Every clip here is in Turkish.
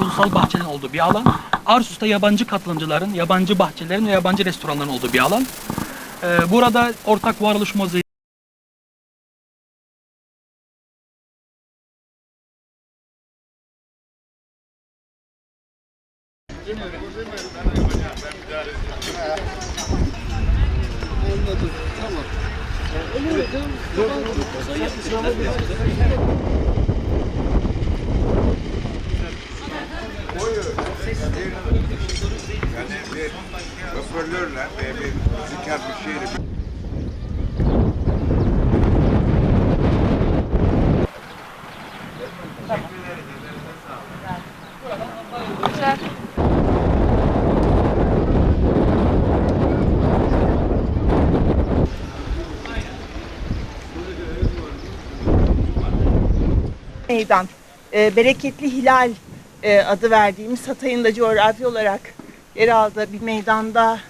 ulusal bahçelerin olduğu bir alan. Arsus'ta yabancı katılımcıların, yabancı bahçelerin ve yabancı restoranların olduğu bir alan. Ee, burada ortak varoluş mozaiği Yani bir hoparlörle ve bir müzikal bir şeyle meydan. E, Bereketli Hilal e, adı verdiğimiz Hatay'ın da coğrafi olarak yer aldığı bir meydanda.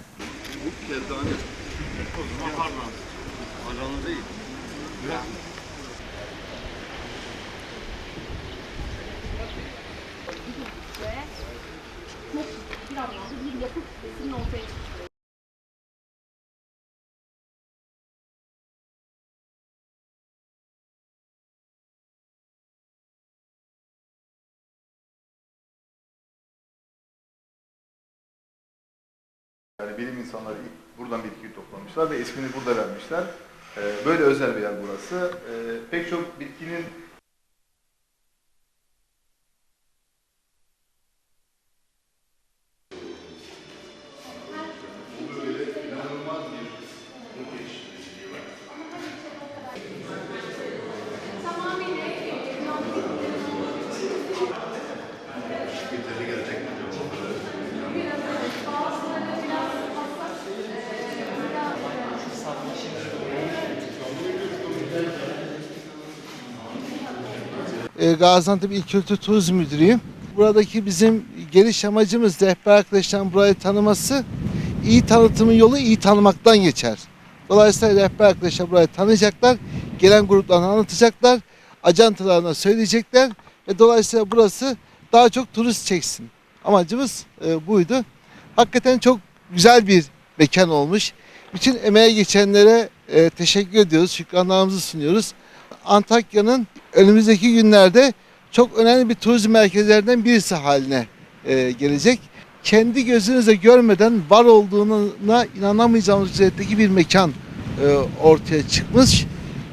Bir anlamda bir yapı ortaya Yani bilim insanları ilk buradan bitkiyi toplamışlar ve ismini burada vermişler. Ee, Böyle özel bir yer burası. Ee, Pek çok bitkinin e, Gaziantep İl Kültür Turizm Müdürüyüm. Buradaki bizim geliş amacımız rehber arkadaşların burayı tanıması. İyi tanıtımın yolu iyi tanımaktan geçer. Dolayısıyla rehber arkadaşlar burayı tanıyacaklar. Gelen gruplarına anlatacaklar. Ajantalarına söyleyecekler. Ve dolayısıyla burası daha çok turist çeksin. Amacımız e, buydu. Hakikaten çok güzel bir mekan olmuş. Bütün emeğe geçenlere e, teşekkür ediyoruz. Şükranlarımızı sunuyoruz. Antakya'nın önümüzdeki günlerde çok önemli bir turizm merkezlerinden birisi haline e, gelecek. Kendi gözünüzle görmeden var olduğuna inanamayacağınız düzeydeki bir mekan e, ortaya çıkmış.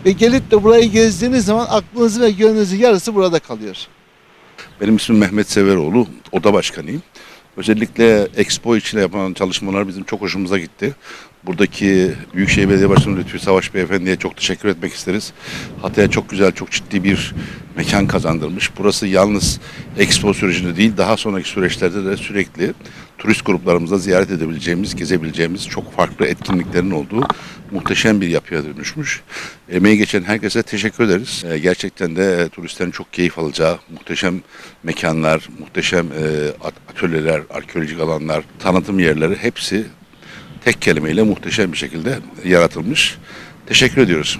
Ve gelip de burayı gezdiğiniz zaman aklınızın ve gönlünüzün yarısı burada kalıyor. Benim ismim Mehmet Severoğlu, oda başkanıyım. Özellikle Expo için yapılan çalışmalar bizim çok hoşumuza gitti. Buradaki Büyükşehir Belediye Başkanı Lütfü Savaş Beyefendi'ye çok teşekkür etmek isteriz. Hatay'a çok güzel, çok ciddi bir mekan kazandırmış. Burası yalnız Expo sürecinde değil, daha sonraki süreçlerde de sürekli turist gruplarımıza ziyaret edebileceğimiz, gezebileceğimiz çok farklı etkinliklerin olduğu muhteşem bir yapıya dönüşmüş. Emeği geçen herkese teşekkür ederiz. Ee, gerçekten de e, turistlerin çok keyif alacağı muhteşem mekanlar, muhteşem e, at- atölyeler, arkeolojik alanlar, tanıtım yerleri hepsi tek kelimeyle muhteşem bir şekilde yaratılmış. Teşekkür ediyoruz.